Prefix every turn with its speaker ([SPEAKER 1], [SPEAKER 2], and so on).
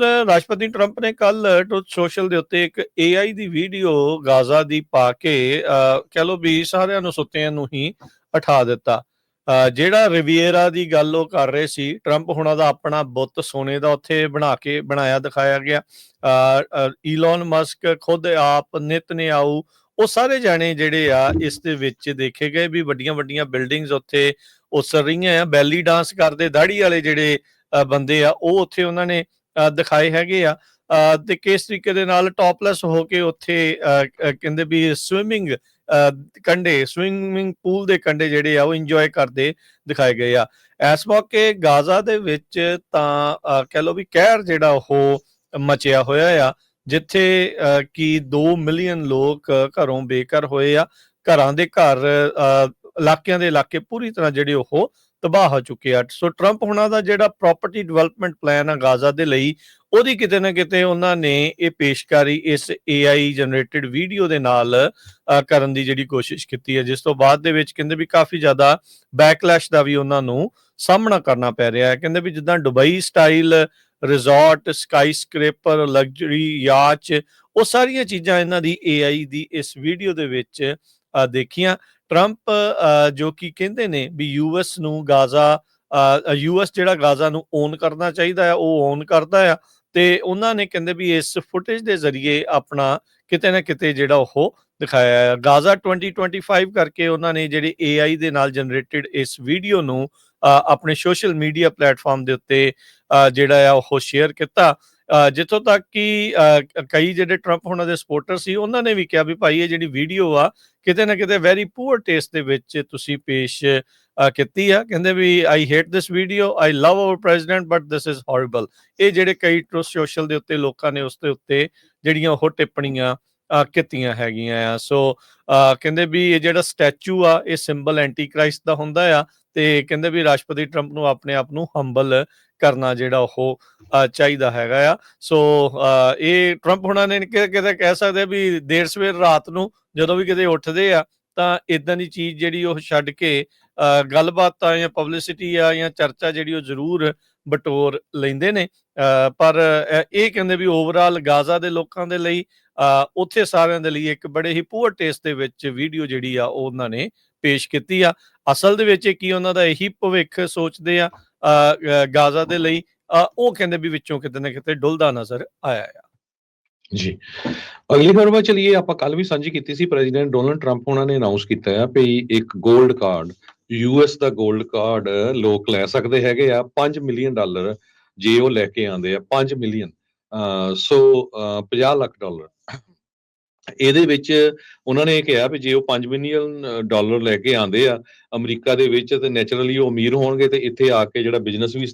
[SPEAKER 1] ਰਾਸ਼ਟਰਪਤੀ ਟਰੰਪ ਨੇ ਕੱਲ ਟਰੁਥ ਸੋਸ਼ਲ ਦੇ ਉੱਤੇ ਇੱਕ AI ਦੀ ਵੀਡੀਓ ਗਾਜ਼ਾ ਦੀ ਪਾ ਕੇ ਕਹਿ ਲੋ ਵੀ ਸਾਰਿਆਂ ਨੂੰ ਸੁੱਤਿਆਂ ਨੂੰ ਹੀ ਉਠਾ ਦਿੱਤਾ। ਜਿਹੜਾ ਰਿਵੀਏਰਾ ਦੀ ਗੱਲ ਉਹ ਕਰ ਰਹੇ ਸੀ, ਟਰੰਪ ਹੁਣਾਂ ਦਾ ਆਪਣਾ ਬੁੱਤ ਸੋਨੇ ਦਾ ਉੱਥੇ ਬਣਾ ਕੇ ਬਣਾਇਆ, ਦਿਖਾਇਆ ਗਿਆ। ਈਲਨ ਮਸਕ ਖੁਦ ਆਪ, ਨਿਤ ਨੇ ਆਊ ਉਹ ਸਾਰੇ ਜਾਣੇ ਜਿਹੜੇ ਆ, ਇਸ ਦੇ ਵਿੱਚ ਦੇਖੇ ਗਏ ਵੀ ਵੱਡੀਆਂ ਵੱਡੀਆਂ ਬਿਲਡਿੰਗਸ ਉੱਥੇ ਉਸਰ ਰਹੀਆਂ ਆ, ਬੈਲੀ ਡਾਂਸ ਕਰਦੇ ਦਾੜੀ ਵਾਲੇ ਜਿਹੜੇ ਬੰਦੇ ਆ, ਉਹ ਉੱਥੇ ਉਹਨਾਂ ਨੇ ਦਿਖਾਏ ਹੈਗੇ ਆ। ਤੇ ਕਿਸ ਤਰੀਕੇ ਦੇ ਨਾਲ ਟੌਪਲੈਸ ਹੋ ਕੇ ਉੱਥੇ ਕਹਿੰਦੇ ਵੀ ਸਵਿਮਿੰਗ ਕੰਡੇ ਸਵਿਮਿੰਗ ਪੂਲ ਦੇ ਕੰਡੇ ਜਿਹੜੇ ਆ ਉਹ ਇੰਜੋਏ ਕਰਦੇ ਦਿਖਾਏ ਗਏ ਆ। ਇਸ ਮੌਕੇ ਗਾਜ਼ਾ ਦੇ ਵਿੱਚ ਤਾਂ ਕਹਿ ਲਓ ਵੀ ਕਹਿਰ ਜਿਹੜਾ ਉਹ ਮਚਿਆ ਹੋਇਆ ਆ ਜਿੱਥੇ ਅਹ, ਕਿ 2 ਮਿਲੀਅਨ ਲੋਕ ਘਰੋਂ ਬੇਘਰ ਹੋਏ ਆ। ਘਰਾਂ ਦੇ ਘਰ ਅਹ, ਇਲਾਕਿਆਂ ਦੇ ਇਲਾਕੇ ਪੂਰੀ ਤਰ੍ਹਾਂ ਜਿਹੜੇ ਉਹ ਤਬਾਹ ਹੋ ਚੁੱਕੇ ਸੋ ਟਰੰਪ ਹੁਣਾਂ ਦਾ ਜਿਹੜਾ ਪ੍ਰਾਪਰਟੀ ਡਿਵੈਲਪਮੈਂਟ ਪਲਾਨ ਆ ਗਾਜ਼ਾ ਦੇ ਲਈ, ਉਹਦੀ ਕਿਤੇ ਨਾ ਕਿਤੇ ਉਹਨਾਂ ਨੇ ਇਹ ਪੇਸ਼ਕਾਰੀ ਇਸ AI ਜਨਰੇਟਡ ਵੀਡੀਓ ਦੇ ਨਾਲ ਕਰਨ ਦੀ ਜਿਹੜੀ ਕੋਸ਼ਿਸ਼ ਕੀਤੀ ਹੈ ਜਿਸ ਤੋਂ ਬਾਅਦ ਦੇ ਵਿੱਚ ਕਹਿੰਦੇ ਵੀ ਕਾਫੀ ਜ਼ਿਆਦਾ ਬੈਕਲੈਸ਼ ਦਾ ਵੀ ਉਹਨਾਂ ਨੂੰ ਸਾਹਮਣਾ ਕਰਨਾ ਪੈ ਰਿਹਾ ਹੈ। ਕਹਿੰਦੇ ਵੀ ਜਿੱਦਾਂ Dubai style resort skyscraper luxury yacht ਉਹ ਸਾਰੀਆਂ ਚੀਜ਼ਾਂ ਇਹਨਾਂ ਦੀ AI ਦੀ ਇਸ ਵੀਡੀਓ ਦੇ ਵਿੱਚ ਦੇਖੀਆਂ। ਟਰੰਪ ਜੋ ਕਿ ਕਹਿੰਦੇ ਨੇ ਵੀ ਯੂਐਸ ਨੂੰ ਗਾਜ਼ਾ ਯੂਐਸ ਜਿਹੜਾ ਗਾਜ਼ਾ ਨੂੰ ਓਨ ਕਰਨਾ ਚਾਹੀਦਾ ਆ ਉਹ ਓਨ ਕਰਦਾ ਆ। ਤੇ ਉਹਨਾਂ ਨੇ ਕਹਿੰਦੇ ਵੀ ਇਸ ਫੁਟੇਜ ਦੇ ਜ਼ਰੀਏ ਆਪਣਾ ਕਿਤੇ ਨਾ ਕਿਤੇ ਜਿਹੜਾ ਉਹ ਦਿਖਾਇਆ ਹੈ ਗਾਜ਼ਾ 2025 ਕਰਕੇ ਉਹਨਾਂ ਨੇ ਜਿਹੜੀ AI ਦੇ ਨਾਲ ਜਨਰੇਟਡ ਇਸ ਵੀਡੀਓ ਨੂੰ ਆਪਣੇ ਸੋਸ਼ਲ ਮੀਡੀਆ ਪਲੇਟਫਾਰਮ ਦੇ ਉੱਤੇ ਜਿਹੜਾ ਆ ਉਹ ਸ਼ੇਅਰ ਕੀਤਾ। ਜਿੱਥੋਂ ਤੱਕ ਕਿ ਕਈ ਜਿਹੜੇ ਟਰੰਪ ਉਹਨਾਂ ਦੇ ਸਪੋਰਟਰ ਸੀ, ਉਹਨਾਂ ਨੇ ਵੀ ਕਿਹਾ ਵੀ ਭਾਈ ਇਹ ਜਿਹੜੀ ਵੀਡੀਓ ਆ, ਕਿਤੇ ਨਾ ਕਿਤੇ ਵੈਰੀ ਪੂਅਰ ਟੇਸਟ ਦੇ ਵਿੱਚ ਤੁਸੀਂ ਪੇਸ਼ ਕੀਤੀ ਆ। ਕਹਿੰਦੇ ਵੀ I hate this video I love our president but this is horrible ਇਹ ਜਿਹੜੇ ਕਈ ਟਰੂਥ ਸੋਸ਼ਲ ਦੇ ਉੱਤੇ, ਲੋਕਾਂ ਨੇ ਉਸ ਦੇ ਉੱਤੇ ਜਿਹੜੀਆਂ ਉਹ ਟਿੱਪਣੀਆਂ ਕੀਤੀਆਂ ਹੈਗੀਆਂ ਆ। ਸੋ ਕਹਿੰਦੇ ਵੀ ਇਹ ਜਿਹੜਾ ਸਟੈਚੂ ਆ ਇਹ ਸਿੰਬਲ ਐਂਟੀ ਕ੍ਰਾਈਸਟ ਦਾ ਹੁੰਦਾ ਆ ਤੇ ਕਹਿੰਦੇ ਵੀ ਰਾਸ਼ਟਰਪਤੀ ਟਰੰਪ ਨੂੰ ਆਪਣੇ ਆਪ ਨੂੰ ਹੰਬਲ ਕਰਨਾ ਜਿਹੜਾ ਉਹ ਚਾਹੀਦਾ ਹੈਗਾ ਆ। ਸੋ ਇਹ ਟਰੰਪ ਹੁਣਾਂ ਨੇ ਕਿਤੇ ਕਹਿ ਸਕਦੇ ਵੀ ਦੇਰ ਸਵੇਰ ਰਾਤ ਨੂੰ ਜਦੋਂ ਵੀ ਕਿਤੇ ਉੱਠਦੇ ਆ ਤਾਂ ਇਦਾਂ ਦੀ ਚੀਜ਼ ਜਿਹੜੀ ਉਹ ਛੱਡ ਕੇ ਅ, ਗੱਲਬਾਤ ਆ ਜਾਂ ਪਬਲਿਸਿਟੀ ਆ ਜਾਂ ਚਰਚਾ ਜਿਹੜੀ ਉਹ ਜ਼ਰੂਰ ਬਟੋਰ ਲੈਂਦੇ ਨੇ। ਪਰ ਇਹ ਕਹਿੰਦੇ ਵੀ ਓਵਰਆਲ ਗਾਜ਼ਾ ਦੇ ਲੋਕਾਂ ਦੇ ਲਈ ਉੱਥੇ ਸਾਰਿਆਂ ਦੇ ਲਈ ਇੱਕ ਬੜੇ ਹੀ ਪੂਅਰ ਟੇਸਟ ਦੇ ਵਿੱਚ ਵੀਡੀਓ ਜਿਹੜੀ ਆ ਉਹਨਾਂ ਨੇ ਪੇਸ਼ ਕੀਤੀ ਆ। ਅਸਲ ਦੇ ਵਿੱਚ ਕੀ ਉਹਨਾਂ ਦਾ ਇਹੀ ਭਵਿੱਖ ਸੋਚਦੇ ਆ ਗਾਜ਼ਾ ਦੇ ਲਈ। ਅ, ਉਹ ਕਹਿੰਦੇ ਵੀ ਵਿੱਚੋਂ ਕਿਤੇ ਨਾ ਕਿਤੇ ਡੁੱਲਦਾ ਨਜ਼ਰ ਆਇਆ ਆ।
[SPEAKER 2] ਜੀ। ਅਗਲੀ ਖਬਰ ਵੱਲ ਚਲੀਏ ਆਪਾਂ ਕੱਲ ਵੀ ਸਾਂਝੀ ਕੀਤੀ ਸੀ ਪ੍ਰੈਜ਼ੀਡੈਂਟ ਡੋਨਲਡ ਟਰੰਪ ਉਹਨਾਂ ਨੇ ਅਨਾਉਂਸ ਕੀਤਾ ਹੈ ਵੀ ਇੱਕ 골ਡ ਕਾਰਡ ਯੂਐਸ ਦਾ 골ਡ ਕਾਰਡ ਲੋਕ ਲੈ ਸਕਦੇ ਹੈਗੇ ਆ 5 ਮਿਲੀਅਨ ਡਾਲਰ ਜੇ ਉਹ ਲੈ ਕੇ ਆਉਂਦੇ ਆ 5 million so uh, 50 lakh dollar ਇਹਦੇ ਵਿੱਚ ਉਹਨਾਂ ਨੇ ਇਹ ਕਿਹਾ ਵੀ ਜੇ ਉਹ 5 ਮਿਲੀਅਨ ਡਾਲਰ ਲੈ ਕੇ ਆਉਂਦੇ ਆ ਅਮਰੀਕਾ ਦੇ ਵਿੱਚ ਤੇ ਨੇਚਰਲੀ ਉਹ ਅਮੀਰ ਹੋਣਗੇ ਤੇ ਇੱਥੇ ਆ ਕੇ ਜਿਹੜਾ ਬਿਜ਼ਨਸ ਵੀ